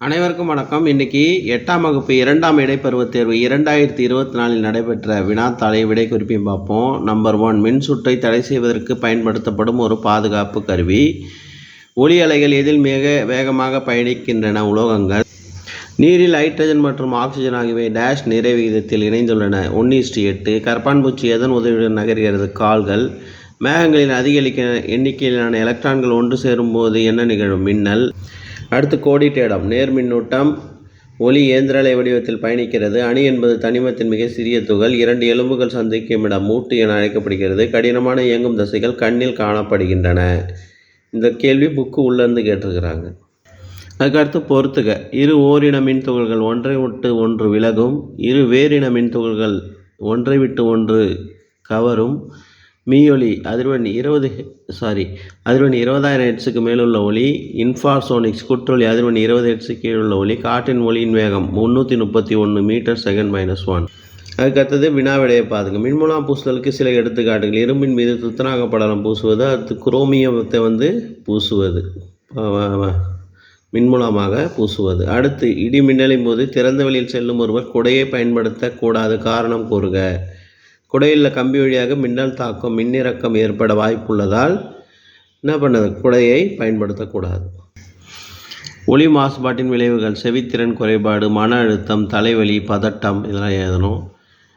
அனைவருக்கும் வணக்கம். இன்னைக்கு எட்டாம் வகுப்பு இரண்டாம் இடைப்பருவத் தேர்வு இரண்டாயிரத்தி இருபத்தி நாலில் நடைபெற்ற வினாத்தாளை விடை குறிப்பையும் பார்ப்போம். நம்பர் ஒன் மின்சுற்றை தடை செய்வதற்கு பயன்படுத்தப்படும் ஒரு பாதுகாப்பு கருவி. ஒளி அலைகள் எதில் மிக வேகமாக பயணிக்கின்றன உலோகங்கள். நீரில் ஹைட்ரஜன் மற்றும் ஆக்சிஜன் ஆகியவை டேஷ் நிறை விகிதத்தில் இணைந்துள்ளன. ஒன்று எட்டு. கரப்பான்பூச்சி எதன் உதவியுடன் நகர்கிறது? கால்கள். மேகங்களின் அதிகரிக்க எண்ணிக்கையிலான எலக்ட்ரான்கள் ஒன்று சேரும்போது என்ன நிகழும்? மின்னல். அடுத்து கோடிட்டேடம் நேர் மின்னூட்டம் ஒளி இயந்திரலை வடிவத்தில் பயணிக்கிறது. அணி என்பது தனிமத்தின் மிக சிறிய துகள். இரண்டு எலும்புகள் சந்திக்கும் இடம் மூட்டு என அழைக்கப்படுகிறது. கடினமான இயங்கும் தசைகள் கண்ணில் காணப்படுகின்றன. இந்த கேள்வி புக்கு உள்ளேருந்து கேட்டிருக்கிறாங்க. அதுக்கடுத்து பொறுத்துக. இரு ஓரின மின் துகள்கள் ஒன்றை விட்டு ஒன்று விலகும். இரு வேறின மின்துகள்கள் ஒன்றை விட்டு ஒன்று கவரும். மீயொலி அதிர்வெண் இருபது சாரி அதிர்வெண் இருபதாயிரம் ஹெட்ஸுக்கு மேலுள்ள ஒளி இன்ஃபாசோனிக்ஸ் குற்றொலி அதிர்வெண் இருபது ஹெட்ஸுக்கு கீழுள்ள ஒளி காற்றின் ஒளியின் வேகம் முந்நூற்றி முப்பத்தி ஒன்று மீட்டர் செகண்ட் மைனஸ் ஒன் அதுக்கடுத்தது வினாவிடையை பாருங்க. மின்முலாம் பூசுதலுக்கு சில எடுத்துக்காட்டுகள். இரும்பின் மீது துத்தநாக படலம் பூசுவது அடுத்து குரோமியத்தை வந்து பூசுவது. மின்மூலமாக பூசுவது. அடுத்து இடி மின்னலின் போது திறந்த வெளியில் செல்லும் ஒருவர் குடையை பயன்படுத்தக்கூடாது. காரணம் கூறுக. குடையில் கம்பி வழியாக மின்னல் தாக்கம் மின்னிறக்கம் ஏற்பட வாய்ப்புள்ளதால் என்ன பண்ணது? குடையை பயன்படுத்தக்கூடாது. ஒளி மாசுபாட்டின் விளைவுகள் செவித்திறன் குறைபாடு மன அழுத்தம் தலைவலி பதட்டம் இதெல்லாம் எழுதணும்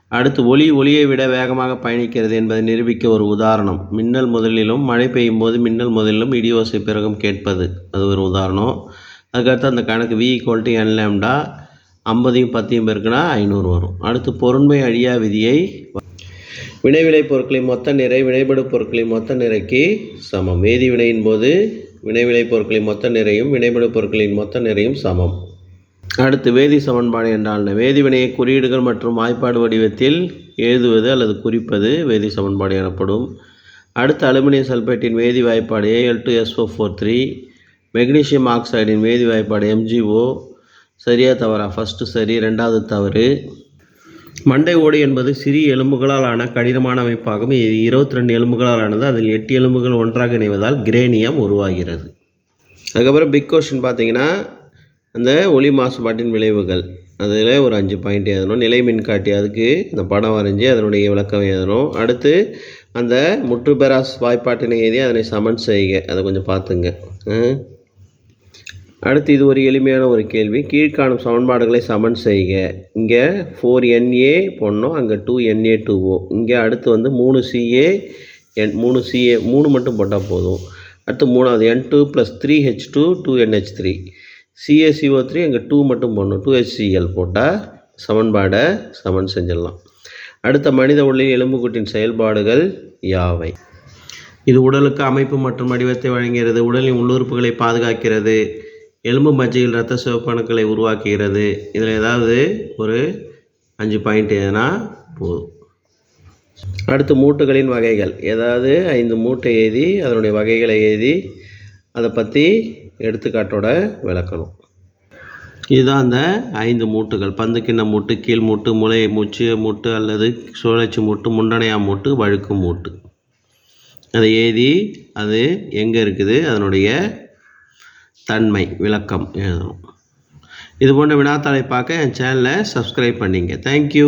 அடுத்து ஒளி ஒளியை விட வேகமாக பயணிக்கிறது என்பதை நிரூபிக்க ஒரு உதாரணம். மின்னல் முதலிலும் மழை பெய்யும் போது மின்னல் முதலிலும் இடியோசை பிறகும் கேட்பது. அது ஒரு உதாரணம். அதுக்கடுத்து அந்த கணக்கு வி ஈக்குவல்ட்டி என்லேம்டா ஐம்பதையும் பத்தையும் பேருக்குன்னா ஐநூறு வரும். அடுத்து பொருண்மை அழியா விதியை வினைவிளை பொருட்களின் மொத்த நிறை வினைபடு பொருட்களின் மொத்த நிறைக்கு சமம். வேதி வினையின் போது வினைவிளை பொருட்களின் மொத்த நிறையும் வினைபடு பொருட்களின் மொத்த நிறையும் சமம். அடுத்து வேதி சமன்பாடு என்றால் என்ன? வேதி வினையை குறியீடுகள் மற்றும் வாய்ப்பாடு வடிவத்தில் எழுதுவது அல்லது குறிப்பது வேதி சமன்பாடு எனப்படும். அடுத்து அலுமினியம் சல்பேட்டின் வேதி வாய்ப்பாடு AL two SO four three magnesium ஆக்சைடின் வேதி வாய்ப்பாடு எம்ஜிஓ சரியா தவறா? ஃபஸ்ட்டு சரி ரெண்டாவது தவறு. மண்டை ஓடு என்பது சிறிய எலும்புகளால் ஆன கடினமான அமைப்பாகும். இது இருபத்தி ரெண்டு எலும்புகளால் ஆனது அதில் எட்டு எலும்புகள் ஒன்றாக இணைவதால் கிரேனியம் உருவாகிறது. அதுக்கப்புறம் பிக் கொஷின் பார்த்தீங்கன்னா அந்த ஒளி மாசுபாட்டின் விளைவுகள். அதில் ஒரு அஞ்சு பாயிண்ட் எழுதணும் நிலை மின்காட்டி அதுக்கு இந்த படம் வரைஞ்சி அதனுடைய விளக்கம் எழுதணும் அடுத்து அந்த முற்றுபெறாஸ் வாய்ப்பாட்டினை எழுதி அதனை சமன் செய்க. அதை கொஞ்சம் பார்த்துங்க. அடுத்து இது ஒரு எளிமையான ஒரு கேள்வி. கீழ்காணும் சமன்பாடுகளை சமன் செய்க. இங்கே ஃபோர் என்ஏ போடணும். அங்கே டூ என்ஏ டூ ஓ இங்கே அடுத்து வந்து மூணு சிஏ என் மூணு சிஏ மூணு மட்டும் போட்டால் போதும். அடுத்து மூணாவது N two plus three H two two NH three CACO three அங்கே டூ மட்டும் போடணும். டூ ஹெச்சிஎல் போட்டால் சமன்பாடை சமன் செஞ்சிடலாம். அடுத்த மனித உள்ளில் எலும்புக்கூட்டின் செயல்பாடுகள் யாவை? இது உடலுக்கு அமைப்பு மற்றும் வடிவத்தை வழங்குகிறது. உடலின் உள்ளுறுப்புகளை பாதுகாக்கிறது. எலும்பு மஜ்ஜையில் இரத்த சிவப்பணுக்களை உருவாக்குகிறது. இதில் ஏதாவது ஒரு அஞ்சு பாயிண்ட் எதுனா போதும். அடுத்து மூட்டுகளின் வகைகள். ஏதாவது ஐந்து மூட்டை எழுதி அதனுடைய வகைகளை எழுதி அதை பற்றி எடுத்துக்காட்டோட விளக்கணும். இதுதான் அந்த ஐந்து மூட்டுகள். பந்து கிண்ண மூட்டு கீழ் மூட்டு முளை மூச்சு மூட்டு அல்லது சுழற்சி மூட்டு முண்டனையா மூட்டு வழுக்கு மூட்டு. அதை எழுதி அது எங்கே இருக்குது? அதனுடைய தன்மை விளக்கம் எழுதணும். இது போன்ற வினாத்தாளை பார்க்க என் சேனலை சப்ஸ்கிரைப் பண்ணிங்க. தேங்க்யூ